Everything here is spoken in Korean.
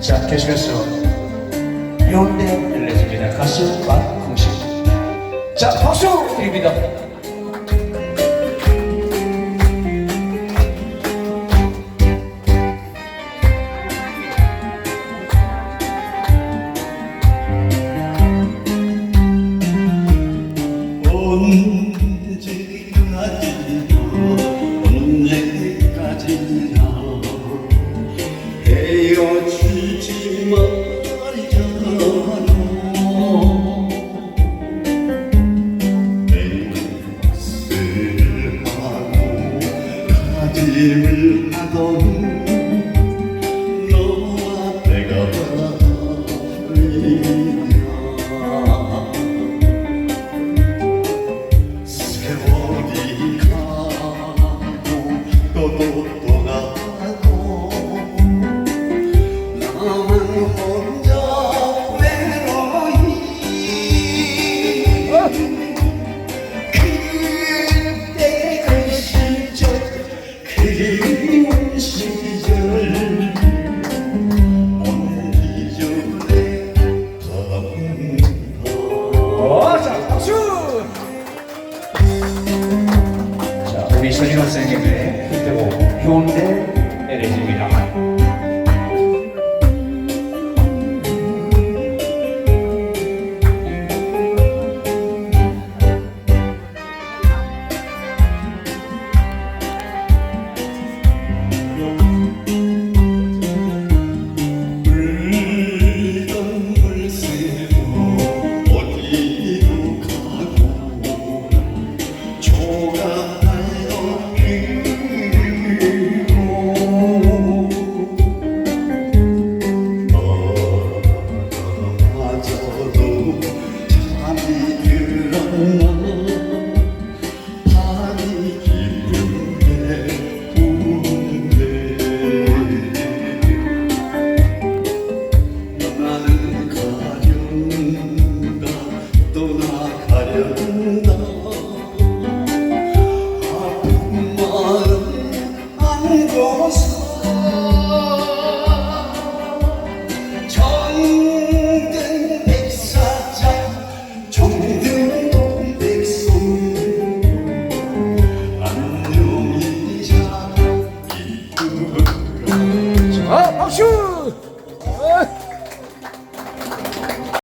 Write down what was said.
자, 계속해서 요때 들려줍니다. 가수 박홍식. 자, 박수 드립니다. 언 일을 하던 우리 서진 선생님의 힘들고 뭐, 좋은데 아, 박수!